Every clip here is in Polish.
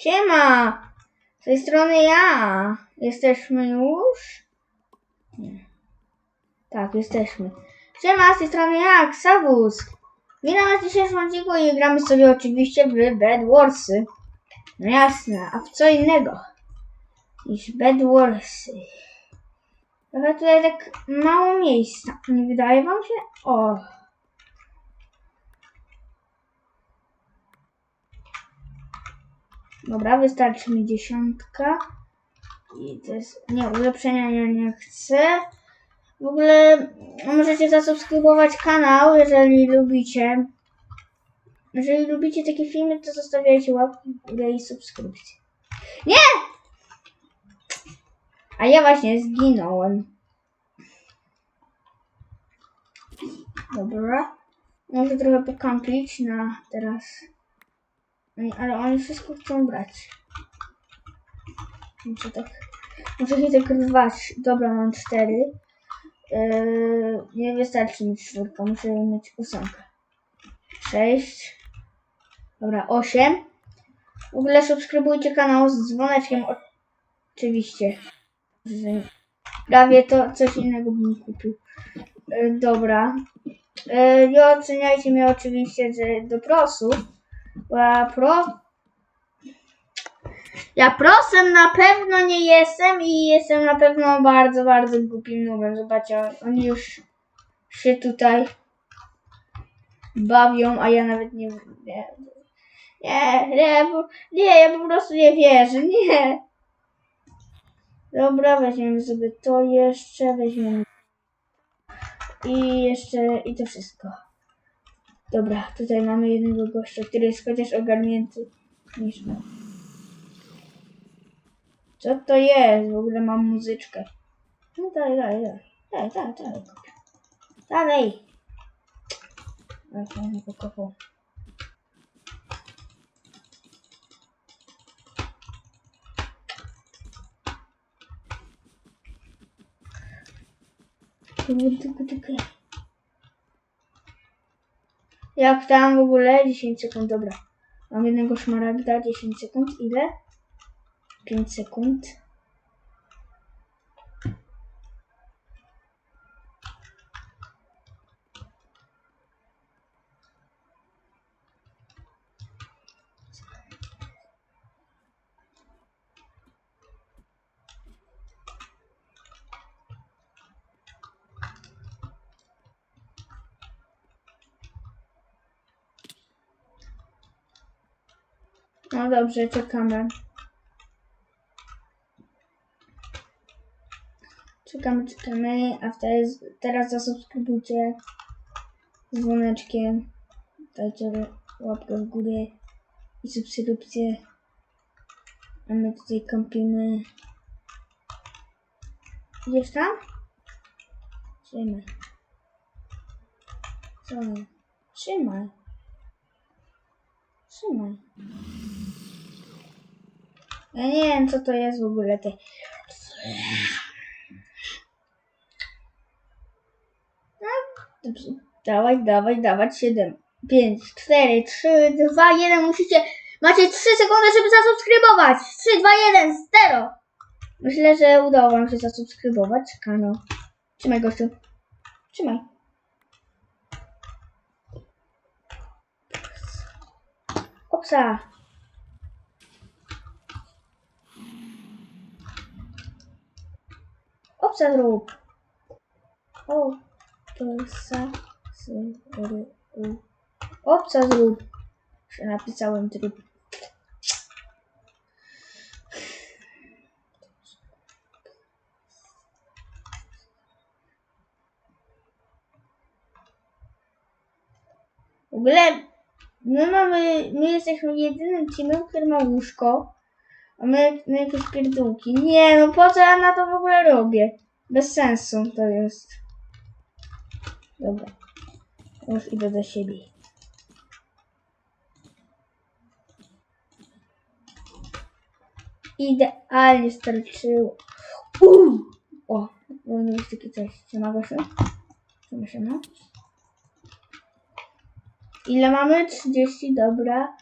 Siema! Z tej strony ja. Jesteśmy już? Nie. Tak, jesteśmy. Siema, z tej strony ja, Ksawus. Witam was w dzisiejszym odcinku i gramy sobie oczywiście w Bed Warsy. No jasne, a w co innego niż Bed Warsy. Trochę tutaj tak mało miejsca. Nie wydaje wam się? O. Dobra, wystarczy mi dziesiątka. I to jest. Nie, ulepszenia ja nie chcę. W ogóle możecie zasubskrybować kanał, jeżeli lubicie. Jeżeli lubicie takie filmy, to zostawiajcie górę i subskrypcję. Nie! A ja właśnie zginąłem. Dobra. Muszę trochę pokampić na teraz. Ale oni wszystko chcą brać. Muszę tak. Muszę się tak rwać. Dobra, mam cztery. Yy, nie wystarczy mi czwórka, muszę mieć ósemkę. Sześć. Dobra, osiem. W ogóle subskrybujcie kanał z dzwoneczkiem. Oczywiście. Prawie to coś innego bym kupił. Yy, dobra. Yy, nie oceniajcie mnie oczywiście, że do prosów. Ja pro... Ja prosem na pewno nie jestem i jestem na pewno bardzo, bardzo głupim nubem. Zobaczcie, oni już się tutaj bawią, a ja nawet nie... Nie, nie, nie, nie ja po prostu nie wierzę, nie. Dobra, weźmiemy sobie to jeszcze, weźmiemy i jeszcze, i to wszystko. Dobra, tutaj mamy jednego gościa, który jest chociaż ogarnięty niż my. Co to jest? W ogóle mam muzyczkę. No dalej, dalej, dalej. Dalej, dalej, dalej. Dalej. On mnie pokopał. Tylko, tylko. Jak tam w ogóle? 10 sekund, dobra. Mam jednego szmaragda, 10 sekund. Ile? 5 sekund. No dobrze, czekamy. Czekamy, czekamy, a teraz, teraz zasubskrybujcie z dzwoneczkiem. Dajcie łapkę w górę i subskrypcję. A my tutaj kąpimy. Idziesz tam? Trzymaj. Trzymaj. Trzymaj. Trzymaj. Ja nie wiem, co to jest w ogóle te. No, dobrze. Dawaj, dawaj, dawać. 7, 5, 4, 3, 2, 1. Musicie. Macie 3 sekundy, żeby zasubskrybować. 3, 2, 1, 0. Myślę, że udało Wam się zasubskrybować kanał. Trzymaj, gościu. Trzymaj. Opsa. Opsa zrób. O, opsa zrób. Opsa zrób. Napisałem tryb. W ogóle my mamy, my jesteśmy jedynym teamem, który ma łóżko, a my na jakieś pierdółki. Nie, no po co ja na to w ogóle robię? Bez sensu to jest. Dobra. Już idę do siebie. Idealnie starczyło. Uuu! O, nie jest takie coś. Siema, Gosiu? Siema, siema. Ile mamy? 30, dobra.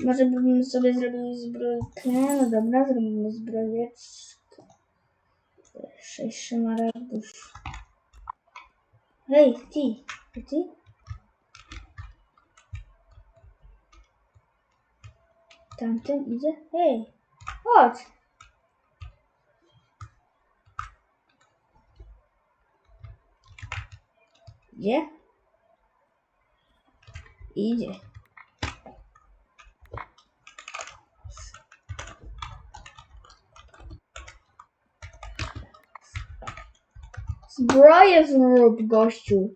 Może bym sobie zrobił zbrojkę. No dobra, zrobimy zbrojeczkę. Sześć szmaragdów. Hej, ty. Ty? Tamten idzie? Hej, chodź. Idzie? Idzie. Zbroję zrób, gościu.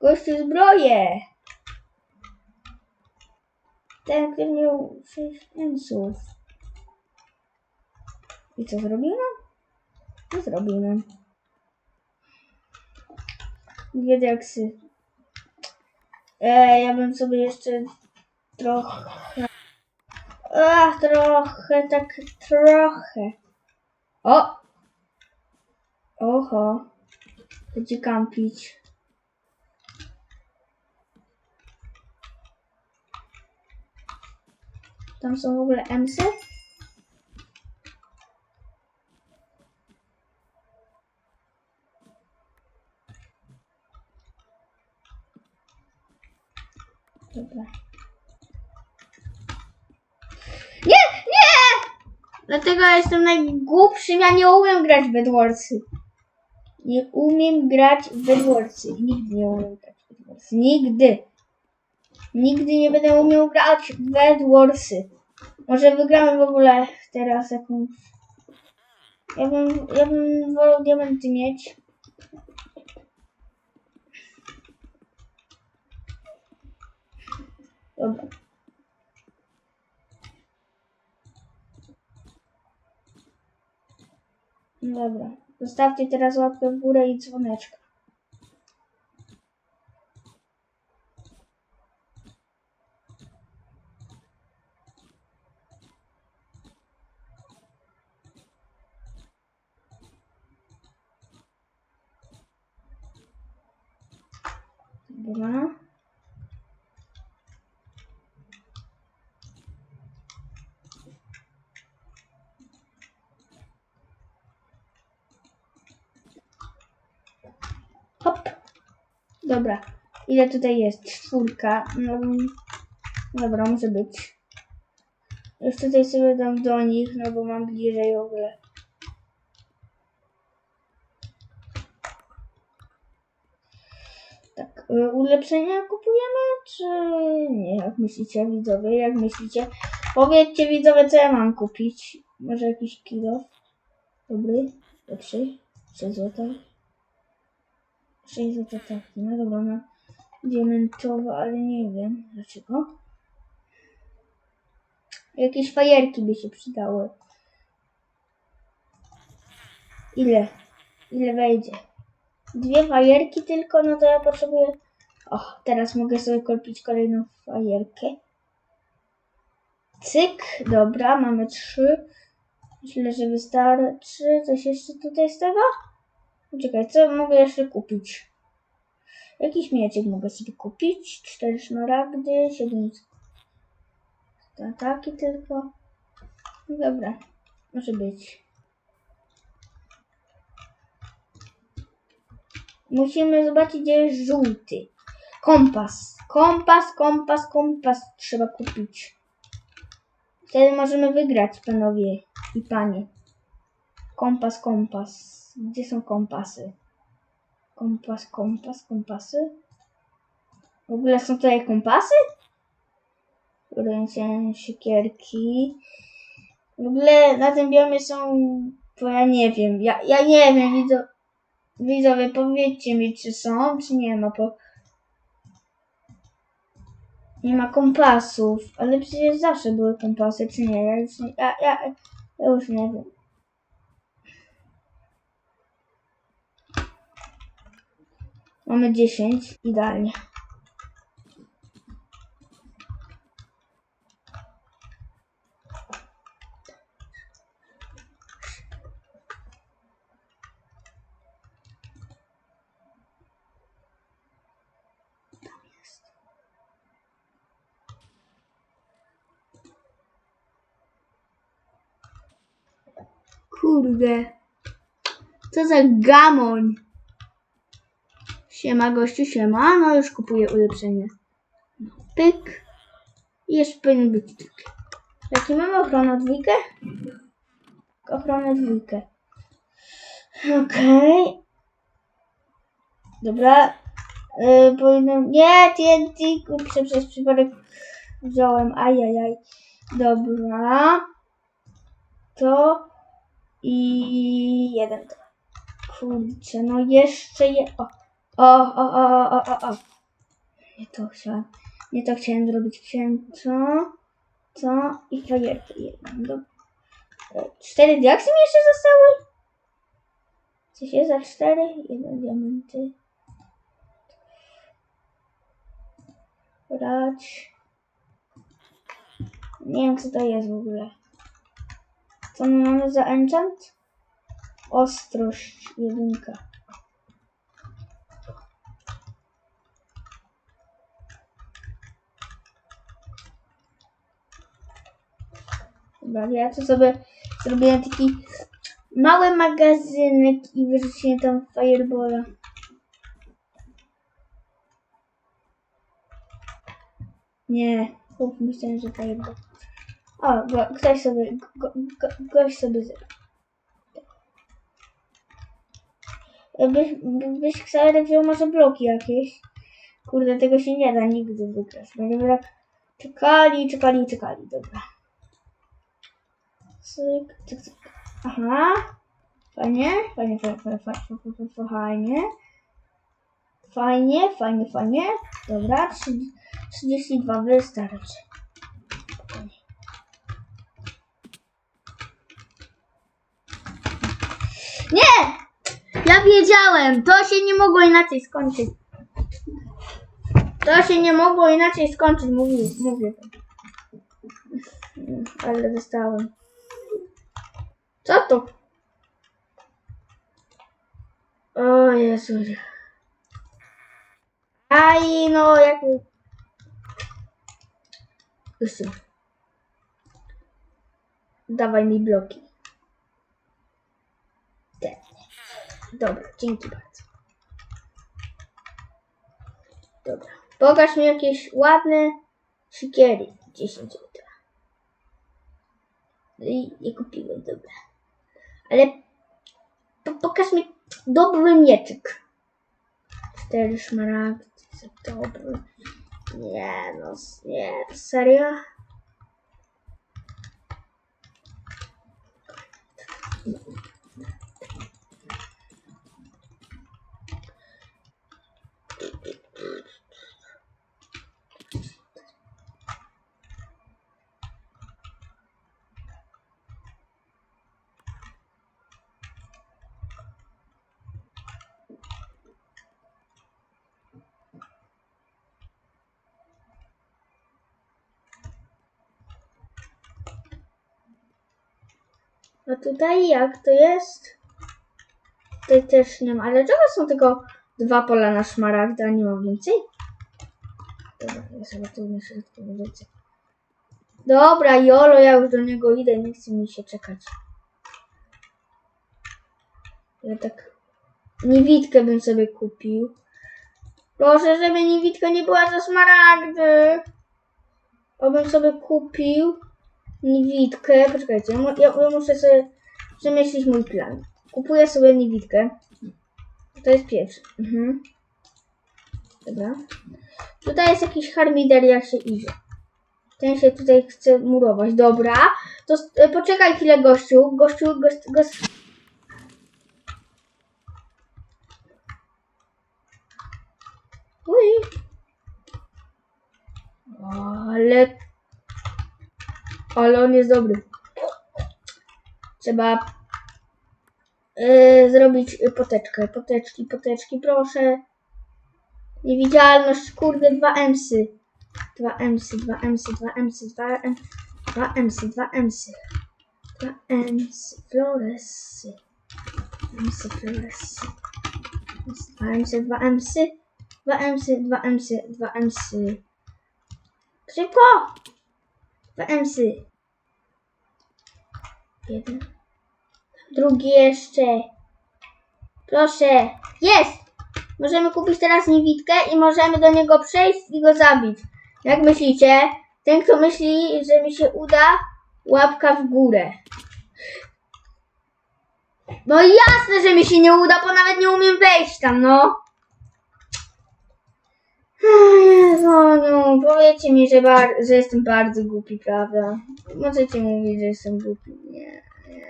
Gościu, zbroję. Ten, który miał sześć pensów. I co zrobiłem? Co zrobiłem? Dwie deksy. E, ja bym sobie jeszcze trochę... Ach, trochę, tak trochę. O! Oho. Będzie kampić. Tam są w ogóle emsy? Dobra. Nie! Nie! Dlatego jestem najgłupszym, ja nie umiem grać w Bedwarsy. Nie umiem grać w Bedwarsy. Nigdy nie umiem grać w Bedwarsy. Nigdy. Nigdy nie będę umiał grać w Bedwarsy. Może wygramy w ogóle teraz jakąś... Ja bym, ja bym wolał diamenty mieć. Dobra. Dobra. Zostawcie teraz łapkę w górę i dzwoneczka. Dobra. Dobra. Ile tutaj jest? Czwórka. No, dobra, może być. Już tutaj sobie dam do nich, no bo mam bliżej w ogóle. Tak, y, ulepszenia kupujemy, czy nie? Jak myślicie, widzowie? Jak myślicie? Powiedzcie, widzowie, co ja mam kupić. Może jakiś kilo? Dobry? Lepszy? 3 złota? 6 złota tak. No dobra, no. Diamentowa, ale nie wiem dlaczego. Jakieś fajerki by się przydały. Ile? Ile wejdzie? Dwie fajerki tylko, no to ja potrzebuję... O, teraz mogę sobie kupić kolejną fajerkę. Cyk, dobra, mamy trzy. Myślę, że wystarczy. Coś jeszcze tutaj z tego? Czekaj, co mogę jeszcze kupić? Jakiś mieczek mogę sobie kupić. Cztery szmaragdy, siedem... Ataki tylko. Dobra, może być. Musimy zobaczyć, gdzie jest żółty. Kompas. Kompas, kompas, kompas trzeba kupić. Wtedy możemy wygrać, panowie i panie. Kompas, kompas. Gdzie są kompasy? Kompas, kompas, kompasy? W ogóle są tutaj kompasy? Ręce, siekierki. W ogóle na tym biomie są... Bo ja nie wiem. Ja, ja nie wiem, widzę. Widzowie, powiedzcie mi, czy są, czy nie ma, bo nie ma kompasów, ale przecież zawsze były kompasy, czy nie? Ja już ja, ja, ja już nie wiem. Mamy 10, idealnie. Kurde. Co za gamoń. Siema gościu, siema. No już kupuję ulepszenie. Pyk. I jeszcze powinien być tryk. Jaki mamy ochronę dwójkę? Ochronę dwójkę. Okej. Dobra. Yy. Nie, TNT, kurczę, przez przypadek wziąłem. Ajajaj. Dobra. To i jeden. Kurczę, no jeszcze je... O, o, o, o, o, o, o. Nie to chciałem. Nie to chciałem zrobić. Chciałem to, to i fajerkę jedną. Cztery diaksy mi jeszcze zostały? Coś jest za cztery? Jeden diamenty. Brać. Nie wiem co to jest w ogóle. Co my mamy za enchant? Ostrość jedynka. Dobra, ja tu sobie zrobiłem taki mały magazynek i wyrzuciłem tam firebola. Nie, chłop myślałem, że fireball. O, go, ktoś sobie, go, go, gość sobie zrobił. Byś, byś Xavier wziął może bloki jakieś. Kurde, tego się nie da nigdy wygrać. Będziemy tak czekali, czekali, czekali. Dobra. Cyk, cyk, cyk. Aha. Fajnie, fajnie, fajnie, fajnie, fajnie, fajnie. Fajnie, fajnie. Dobra, 30 32 wystarczy. Nie! Ja wiedziałem! To się nie mogło inaczej skończyć. To się nie mogło inaczej skończyć, mówię, mówię. Ale dostałem. Co to? O Jezu. Aj, no jak... Gościu. Dawaj mi bloki. Te. Dobra, dzięki bardzo. Dobra. Pokaż mi jakieś ładne siekiery. 10 jutra. No i nie kupiłem, dobra. Ale po, pokaż mi dobry mieczyk. Cztery szmaragdy, dobry. Nie no, nie, serio? A tutaj jak to jest? Tutaj też nie ma. Ale dlaczego są tylko dwa pola na szmaragda, nie ma więcej? Dobra, ja sobie tu na środku. Dobra, Jolo, ja już do niego idę, nie chce mi się czekać. Ja tak... Niewidkę bym sobie kupił. Proszę, żeby niewidka nie była za szmaragdy. O, bym sobie kupił niewidkę. Poczekajcie, ja, ja, muszę sobie przemyśleć mój plan. Kupuję sobie niewidkę. To jest pierwszy. Mhm. Dobra. Tutaj jest jakiś harmider, jak się idzie. Ten się tutaj chce murować. Dobra. To e, poczekaj chwilę, gościu. Gościu, gość, gość. Uj. Ale... Ale on jest dobry. Trzeba yy, zrobić poteczkę. Poteczki, poteczki, proszę. Niewidzialność, kurde, dwa emsy. Dwa emsy, dwa emsy, dwa emsy, dwa em... Dwa emsy, dwa emsy. Dwa emsy, floresy. Emsy, floresy. Dwa emsy, dwa emsy. Dwa emsy, dwa emsy, dwa emsy. Szybko! Dwa emsy. Jeden. Drugi jeszcze. Proszę. Jest! Możemy kupić teraz niewidkę i możemy do niego przejść i go zabić. Jak myślicie? Ten, kto myśli, że mi się uda, łapka w górę. No jasne, że mi się nie uda, bo nawet nie umiem wejść tam, no. Jezu, no, powiedzcie mi, że, że jestem bardzo głupi, prawda? Możecie mówić, że jestem głupi. Nie, nie.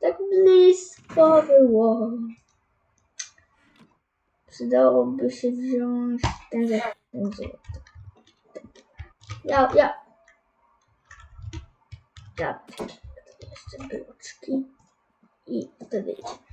Tak blisko było. Przydałoby się wziąć ten złoty. Ja, ja. Ja. Jeszcze bloczki. I wtedy idzie.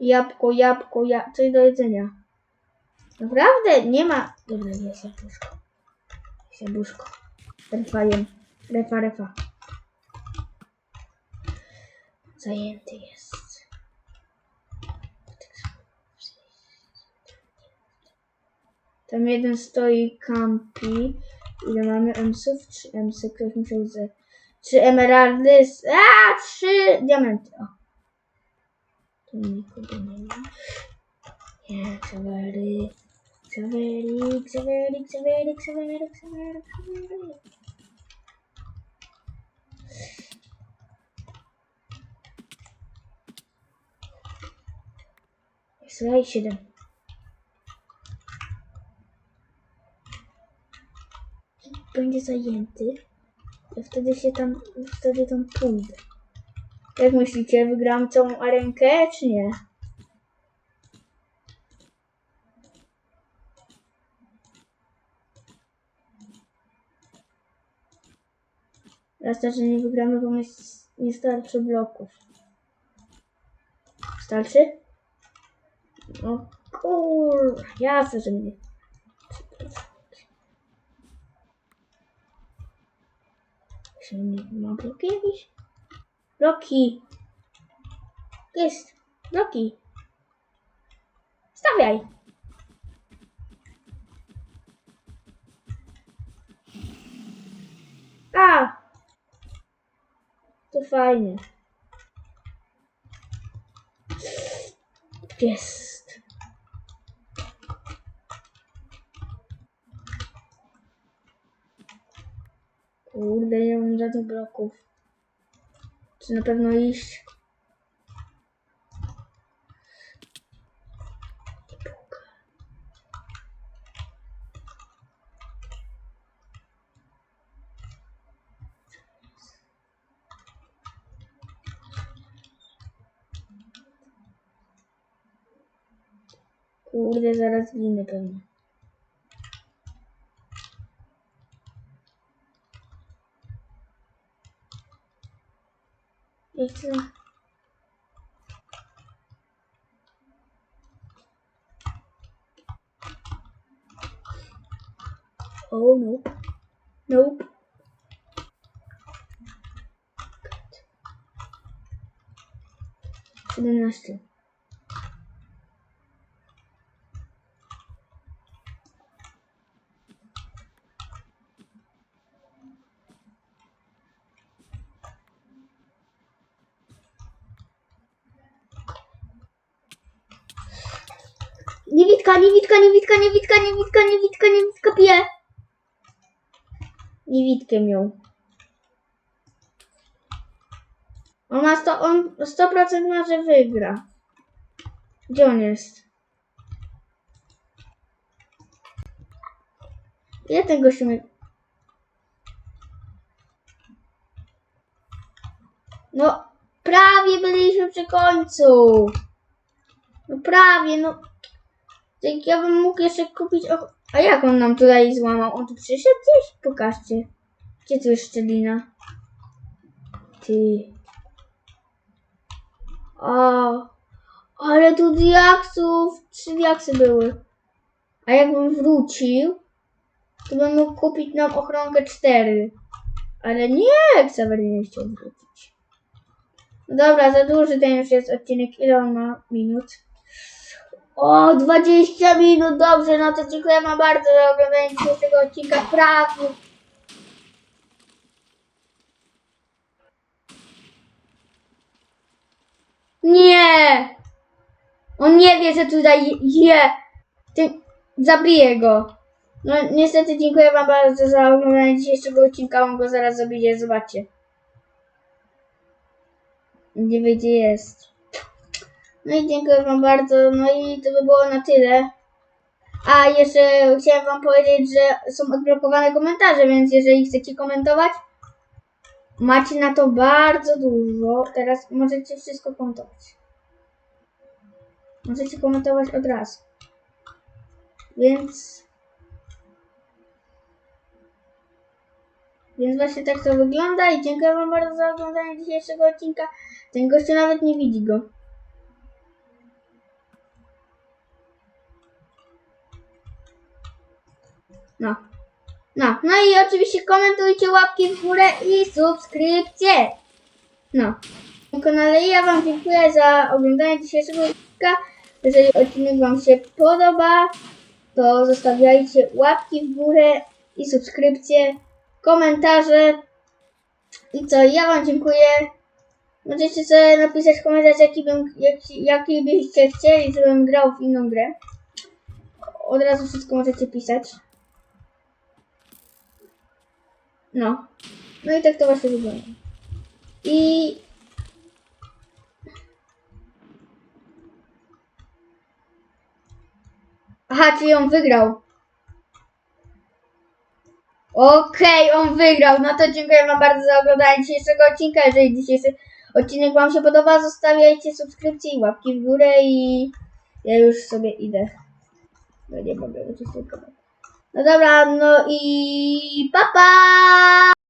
Jabłko, jabłko, ja... coś do jedzenia. Naprawdę nie ma... Dobra, jest jabłuszko. Jest jabłuszko. Refa jem. Refa, refa. Zajęty jest. Tam jeden stoi kampi. Ile mamy emsów? Trzy emsy. Ktoś musiał ze... Trzy emeraldy. A, trzy diamenty. O. Tu nikogo nie ma. Nie, Xavery. Xavery, Xavery, Xavery, Xavery, Xavery, Xavery. Słuchaj, siedem. Będzie zajęty. Ja wtedy się tam, wtedy tam pójdę. Jak myślicie, wygram całą arenkę, czy nie? Raz też, nie wygramy, bo nie starczy bloków. Starczy? No kur... Jasne, że nie. Czy nie ma bloki jakieś? Bloki! Jest! Bloki! Stawiaj! A! To fajnie. Jest. Kurde, nie mam żadnych bloków. Czy na pewno iść? Kurde, zaraz ginę Oh, nope. Nope. Good. And then. Niewitka, niewitka, niewitka, niewitka, niewitka, niewitka, niewitka pije. Niewitkę miał. On ma 100, on 100% ma, że wygra. Gdzie on jest? Ile ten gościu mnie... No, prawie byliśmy przy końcu. No prawie, no. Tak ja bym mógł jeszcze kupić... A jak on nam tutaj złamał? On tu przyszedł gdzieś? Pokażcie. Gdzie tu jest szczelina? Ty. O, ale tu diaksów, trzy diaksy były. A jakbym wrócił, to bym mógł kupić nam ochronkę 4. Ale nie, Xaver nie chciał wrócić. No dobra, za duży ten już jest odcinek. Ile on ma minut? O, 20 minut, dobrze, no to dziękuję wam bardzo za oglądanie dzisiejszego odcinka prawie. Nie! On nie wie, że tutaj je. Ty, zabiję go. No niestety dziękuję wam bardzo za oglądanie dzisiejszego odcinka. On go zaraz zabije, zobaczcie. Nie wie gdzie jest. No i dziękuję wam bardzo. No i to by było na tyle. A jeszcze chciałem wam powiedzieć, że są odblokowane komentarze, więc jeżeli chcecie komentować, macie na to bardzo dużo. Teraz możecie wszystko komentować. Możecie komentować od razu. Więc. Więc właśnie tak to wygląda i dziękuję wam bardzo za oglądanie dzisiejszego odcinka. Ten gościu nawet nie widzi go. No. No. No i oczywiście komentujcie, łapki w górę i subskrypcje. No. Na tym kanale ja wam dziękuję za oglądanie dzisiejszego odcinka. Jeżeli odcinek wam się podoba, to zostawiajcie łapki w górę i subskrypcje, komentarze. I co, ja wam dziękuję. Możecie sobie napisać komentarz, jaki, bym, jaki, jaki byście chcieli, żebym grał w inną grę. Od razu wszystko możecie pisać. No. No i tak to właśnie wygląda. I... Aha, czyli on wygrał. Okej, on wygrał. No to dziękuję Wam bardzo za oglądanie dzisiejszego odcinka. Jeżeli dzisiejszy odcinek Wam się podoba, zostawiajcie subskrypcje i łapki w górę i ja już sobie idę. No nie mogę, bo to tylko. No dobra, no i pa pa!